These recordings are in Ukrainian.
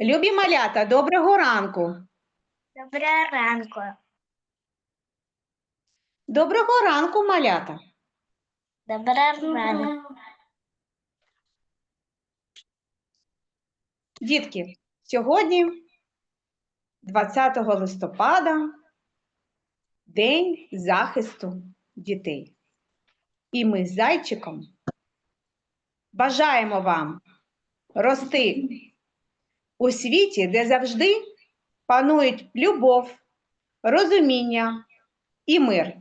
Любі малята, доброго ранку. Доброго ранку. Доброго ранку, малята. Доброго ранку. Дітки, сьогодні, 20 листопада, День захисту дітей. І ми з зайчиком бажаємо вам рости у світі, де завжди панують любов, розуміння і мир.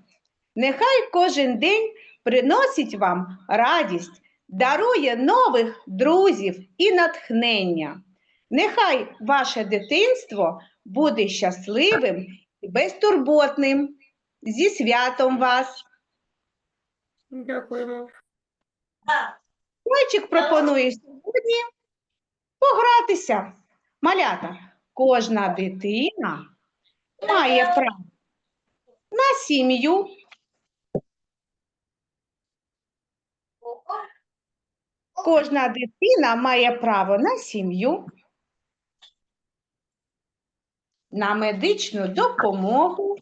Нехай кожен день приносить вам радість, дарує нових друзів і натхнення. Нехай ваше дитинство буде щасливим і безтурботним. Зі святом вас! Дякуємо. Зайчик пропонує сьогодні погратися. Малята, кожна дитина має право на сім'ю, кожна дитина має право на сім'ю, на медичну допомогу,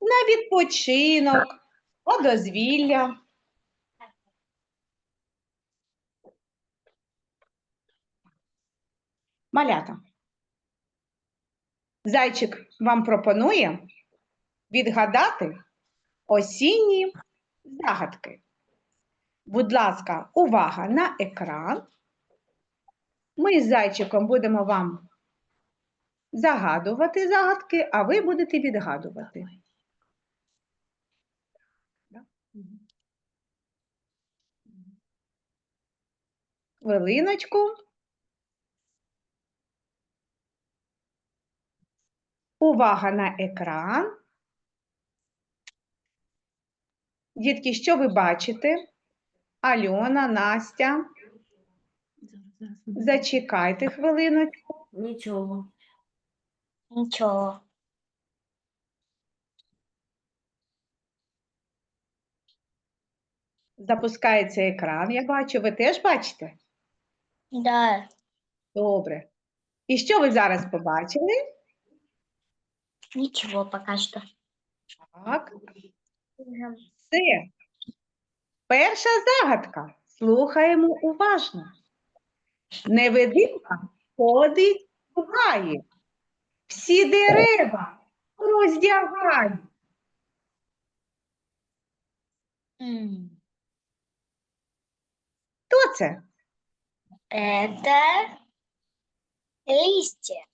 на відпочинок, дозвілля. Малята. Зайчик вам пропонує відгадати осінні загадки. Будь ласка, увага на екран. Ми з зайчиком будемо вам загадувати загадки, а ви будете відгадувати. Хвилиночку. Увага на екран. Дітки, що ви бачите? Альона, Настя, зачекайте хвилиночку. Нічого. Нічого. Запускається екран, я бачу. Ви теж бачите? Да. Добре. І що ви зараз побачили? Нічого поки що. Так, це перша загадка. Слухаємо уважно. Невидимка ходить в гаї. Всі дерева роздягає. Хто це? Это листья.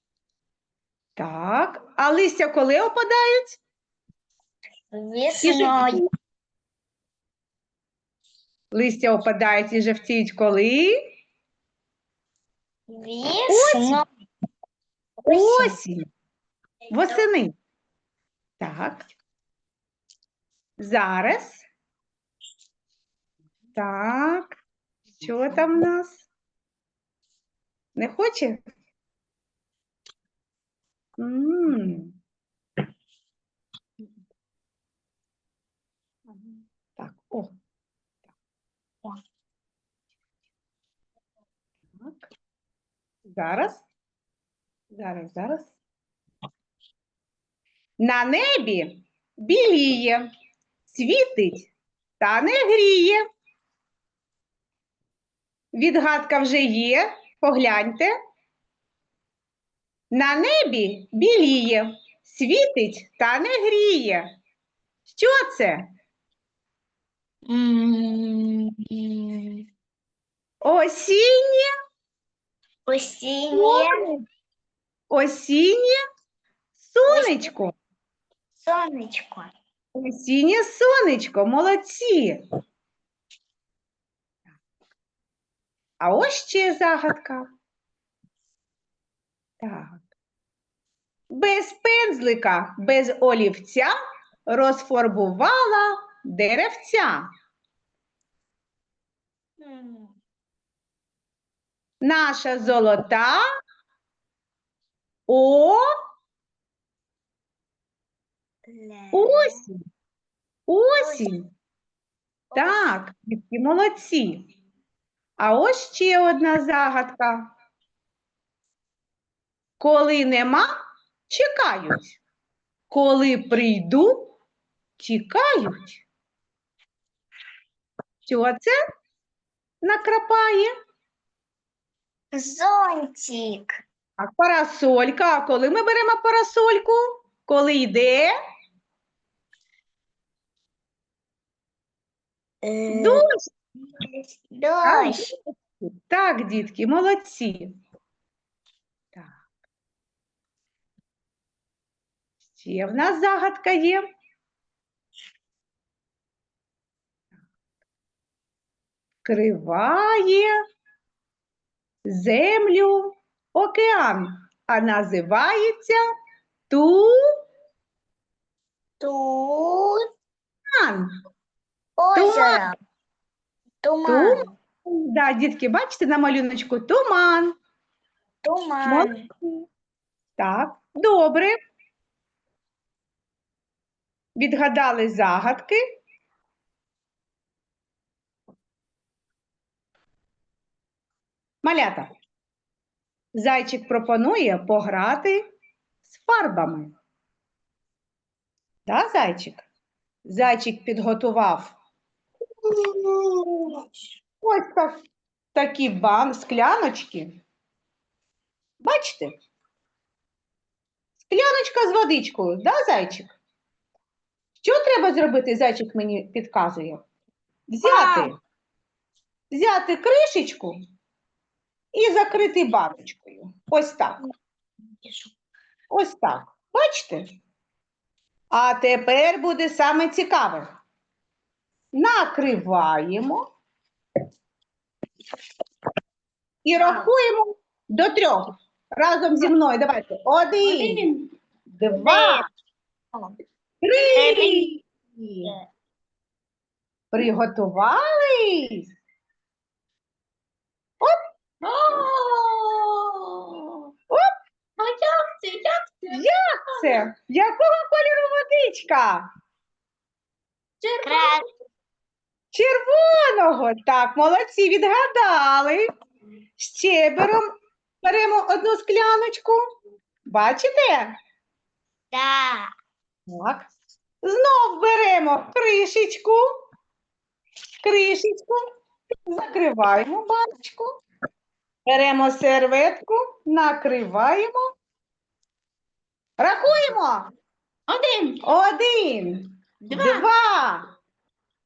Так, а листя коли опадають? Весной. Листя опадають і жовтіють коли? Весной. Осінь. Восени. Так. Зараз. Так. Що там у нас? Не хоче? Так. О. Так. Зараз. Зараз, зараз. На небі біліє, світить та не гріє. Відгадка вже є. Погляньте. На небі біліє, світить та не гріє. Що це? Осіннє, Осеннее осіннє сонечко. солнышко. Осіннє сонечко, молодці. А ось ще загадка. Так. Без пензлика, без олівця розфарбувала деревця. Наша золота. О, осінь. Осінь. Так, дітки, молодці. А ось ще одна загадка. Коли нема, чекають. Коли прийду, тікають. Що це накрапає? Зонтик. А парасолька. А коли ми беремо парасольку? Коли йде Е, дощ. Дощ. Так, дітки, молодці. Ще в нас загадка є. Криває землю океан, а називається Тут Туман. озеро. Туман. Да, дітки, бачите на малюночку туман. Туман. Так, добре. Відгадали загадки. Малята. Зайчик пропонує пограти з фарбами. Да, зайчик? Зайчик підготував ось так, такі бан, скляночки. Бачите? Скляночка з водичкою, да, зайчик? Що треба зробити, зайчик мені підказує? Взяти, взяти кришечку і закрити баночкою. Ось так. Ось так. Бачите? А тепер буде саме цікаве. Накриваємо і рахуємо до трьох. Разом зі мною. Давайте. Один, два, три. Приготувались. А як це? Як це? Як це? Якого кольору водичка? Крас. Червоного. Так, молодці, відгадали. Ще беремо, беремо одну скляночку. Бачите? Да. Так. Знов беремо кришечку. Кришечку. Закриваємо баночку. Беремо серветку, накриваємо. Рахуємо. Один. Один, Два. два,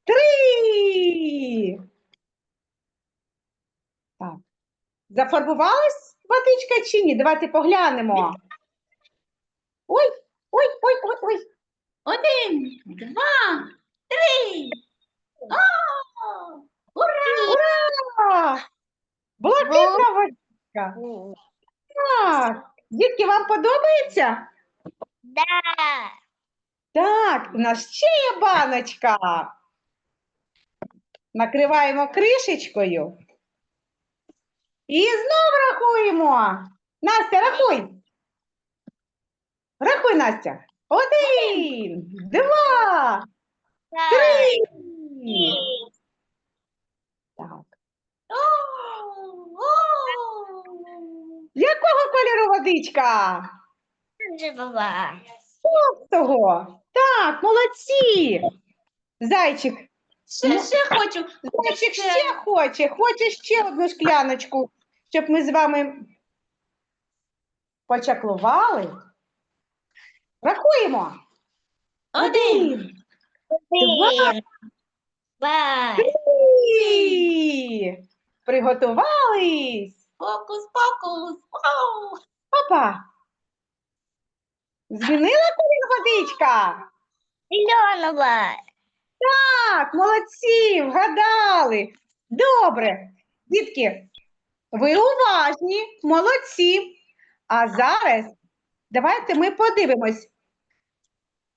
три. Так. Зафарбувалась водичка чи ні? Давайте поглянемо. Ой, ой, ой, ой, ой. Один. Два. Три. О! Ура! Ура! Блакитна водичка. Так. Дітки, вам подобається? Да. Так, у нас ще є баночка. Накриваємо кришечкою. І знов рахуємо. Настя, рахуй. Рахуй, Настя. Один, два, три. Так. Якого кольору водичка? Живова. Жовтого. Так, молодці. Зайчик, Ще, ще хочу. Зайчик ще хоче, хоче ще одну шкляночку, щоб ми з вами почаклували. Рахуємо. Один. Два. Три. Приготувались. Фокус, фокус. Оу. Папа. Змінила колір водичка? Зеленого. Так, молодці, вгадали. Добре. Дітки, ви уважні, молодці. А зараз давайте ми подивимось.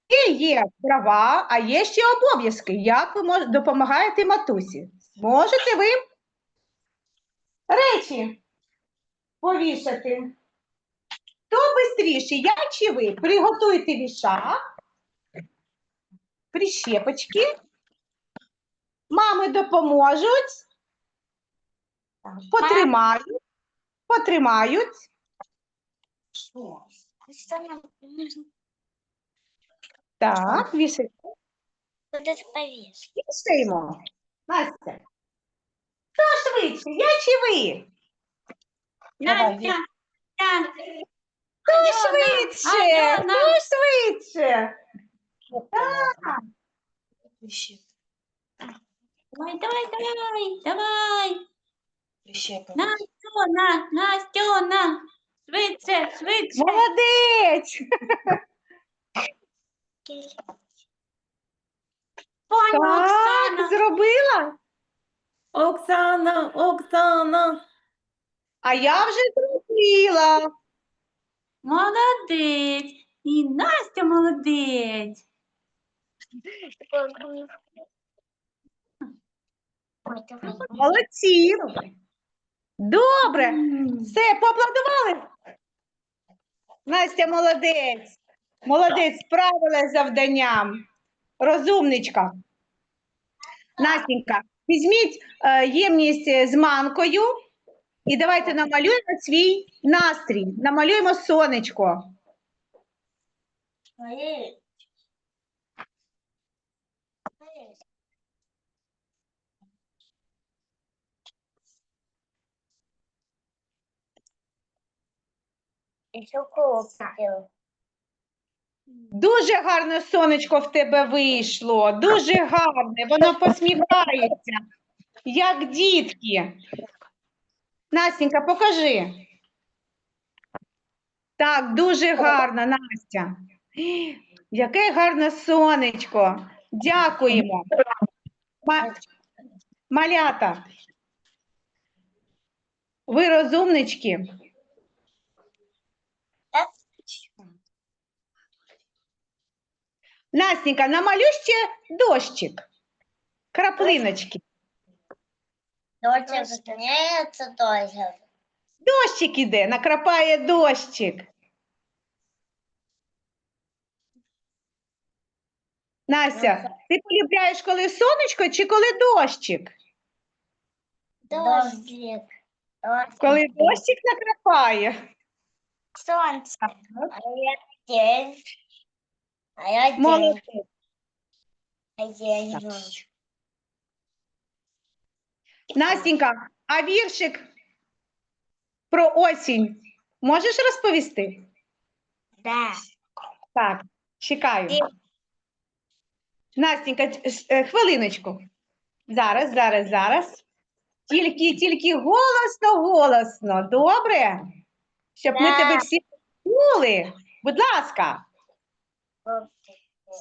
І є права, а є ще обов'язки. Як ви мож- допомагаєте матусі? Можете ви речі повішати? Хто швидше, я чи ви? Приготуйте вішак, прищепочки. мами допоможуть. Потримають. Потримають. Так, вішаємо. Вішаємо. Настя. Хто швидше, я чи ви? Настя. Хто швидше? Альона. Хто швидше? Так. Давай, давай, давай, давай. Прищепи. Настюна, Настюна. Швидше, швидше. Молодець! Пані Так, Оксана. зробила? Оксана, Оксана. А я вже зробила. Молодець. І Настя молодець. Молодці. Добре. Все, поаплодували? Настя молодець. Молодець, справилась завданням. Розумничка. Настенька, візьміть е, ємність з манкою і давайте намалюємо свій настрій. Намалюємо сонечко. Еще купил. Дуже гарне сонечко в тебе вийшло. Дуже гарне. Воно посміхається, як дітки. Настенька, покажи. Так, дуже гарно, Настя. Яке гарне сонечко. Дякуємо. Малята. Ви розумнички. Настенька, намалюй ще дощик. Краплиночки. Доча зупиняється тоже. Дощик іде, накрапає дощик. Настя, ти полюбляєш, коли сонечко чи коли дощик? Дождик. Коли дощик накрапає. Солнце. А я. А. Молодець. А я день. Настенька, а віршик про осінь можеш розповісти? Да. Так, чекаю. Ні. Настенька, т- с- е, хвилиночку. Зараз, зараз, зараз. Тільки, тільки голосно, голосно. Добре? Щоб ми тебе всі чули. Будь ласка.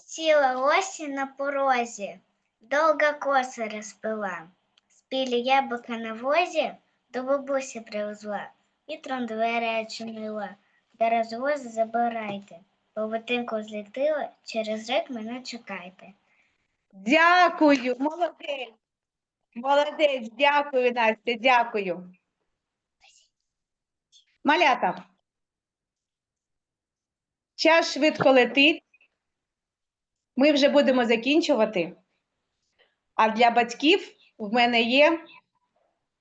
Сіла осінь на порозі, довго коси розпила. Спілі яблука на возі, до бабусі привезла. Вітром двері очинила, до розвозу забирайте. По ботинку злітила, через рік мене чекайте. Дякую, молодець. Молодець, дякую, Настя, дякую. Малята. Час швидко летить. Ми вже будемо закінчувати. А для батьків в мене є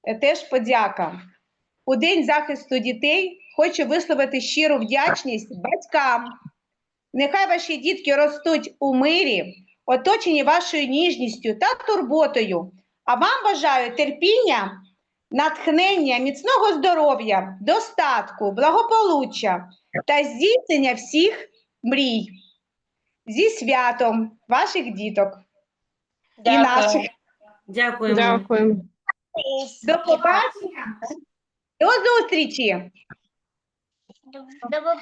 е, теж подяка. У День захисту дітей хочу висловити щиру вдячність батькам. Нехай ваші дітки ростуть у мирі, оточені вашою ніжністю та турботою. А вам бажаю терпіння, натхнення, міцного здоров'я, достатку, благополуччя та здійснення всіх мрій. Зі святом ваших діток і наших. Дякуємо. Дякуємо. До побачення. До зустрічі! До побачення.